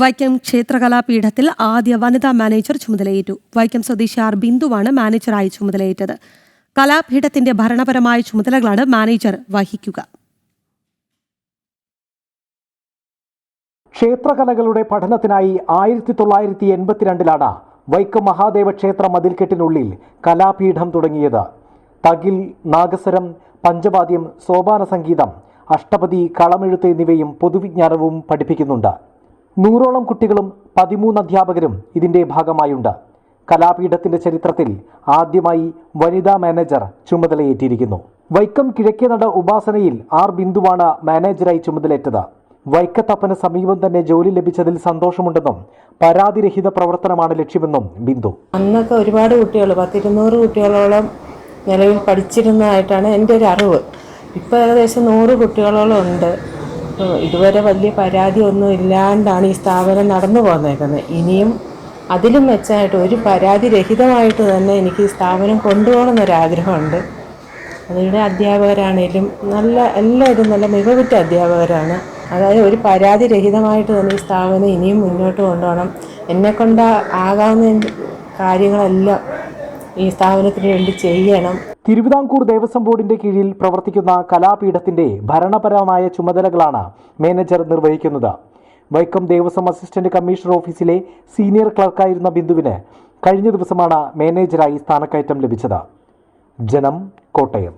വൈക്കം ക്ഷേത്രകലാപീഠത്തിൽ ആദ്യ വനിതാ മാനേജർ ചുമതലയേറ്റു. വൈക്കം സ്വദേശി ആർ ബിന്ദുവാണ് മാനേജറായി ചുമതലയേറ്റത്. കലാപീഠത്തിന്റെ ഭരണപരമായ ചുമതലകളാണ് മാനേജർ വഹിക്കുക. ക്ഷേത്രകലകളുടെ പഠനത്തിനായി ആയിരത്തി തൊള്ളായിരത്തി എൺപത്തിരണ്ടിലാണ് വൈക്കം മഹാദേവ ക്ഷേത്ര മതിൽക്കെട്ടിനുള്ളിൽ കലാപീഠം തുടങ്ങിയത്. തകിൽ നാഗസ്വരം പഞ്ചവാദ്യം സോപാന സംഗീതം അഷ്ടപതി കളമെഴുത്ത് എന്നിവയും പൊതുവിജ്ഞാനവും പഠിപ്പിക്കുന്നുണ്ട്. നൂറോളം കുട്ടികളും പതിമൂന്ന് അധ്യാപകരും ഇതിന്റെ ഭാഗമായുണ്ട്. കലാപീഠത്തിന്റെ ചരിത്രത്തിൽ ആദ്യമായി വനിതാ മാനേജർ ചുമതലയേറ്റിരിക്കുന്നു. വൈക്കം കിഴക്കേ നട ഉപാസനയിൽ ആർ ബിന്ദുവാണ് മാനേജറായി ചുമതലയേറ്റത്. വൈക്കത്തപ്പന് സമീപം തന്നെ ജോലി ലഭിച്ചതിൽ സന്തോഷമുണ്ടെന്നും പരാതിരഹിത പ്രവർത്തനമാണ് ലക്ഷ്യമെന്നും ബിന്ദു. അന്നൊക്കെ ഒരുപാട് കുട്ടികൾ പത്തിരുന്നൂറ് കുട്ടികളോളം നിലവിൽ പഠിച്ചിരുന്നതായിട്ടാണ് എന്റെ ഒരു അറിവ്. ഇപ്പോൾ ഏകദേശം നൂറ് കുട്ടികളോളം ഉണ്ട്. ഇതുവരെ വലിയ പരാതി ഒന്നും ഇല്ലാണ്ടാണ് ഈ സ്ഥാപനം നടന്നു പോന്നേക്കുന്നത് ഇനിയും അതിലും മെച്ചമായിട്ട് ഒരു പരാതി രഹിതമായിട്ട് തന്നെ എനിക്ക് ഈ സ്ഥാപനം കൊണ്ടുപോകണമെന്നൊരാഗ്രഹമുണ്ട്. അതിവിടെ അധ്യാപകരാണേലും നല്ല എല്ലാവരും നല്ല മികവുറ്റ അധ്യാപകരാണ്. അതായത് ഒരു പരാതി രഹിതമായിട്ട് തന്നെ ഈ സ്ഥാപനം ഇനിയും മുന്നോട്ട് കൊണ്ടുപോകണം. എന്നെക്കൊണ്ട് ആകാവുന്ന കാര്യങ്ങളെല്ലാം ഈ സ്ഥാപനത്തിന് വേണ്ടി ചെയ്യണം. തിരുവിതാംകൂർ ദേവസ്വം ബോർഡിന്റെ കീഴിൽ പ്രവർത്തിക്കുന്ന കലാപീഠത്തിന്റെ ഭരണപരമായ ചുമതലകളാണ് മാനേജർ നിർവഹിക്കുന്നത്. വൈക്കം ദേവസ്വം അസിസ്റ്റന്റ് കമ്മീഷണർ ഓഫീസിലെ സീനിയർ ക്ലർക്കായിരുന്ന ബിന്ദുവിന് കഴിഞ്ഞ ദിവസമാണ് മാനേജറായി സ്ഥാനക്കയറ്റം ലഭിച്ചത്. ജനം കോട്ടയം.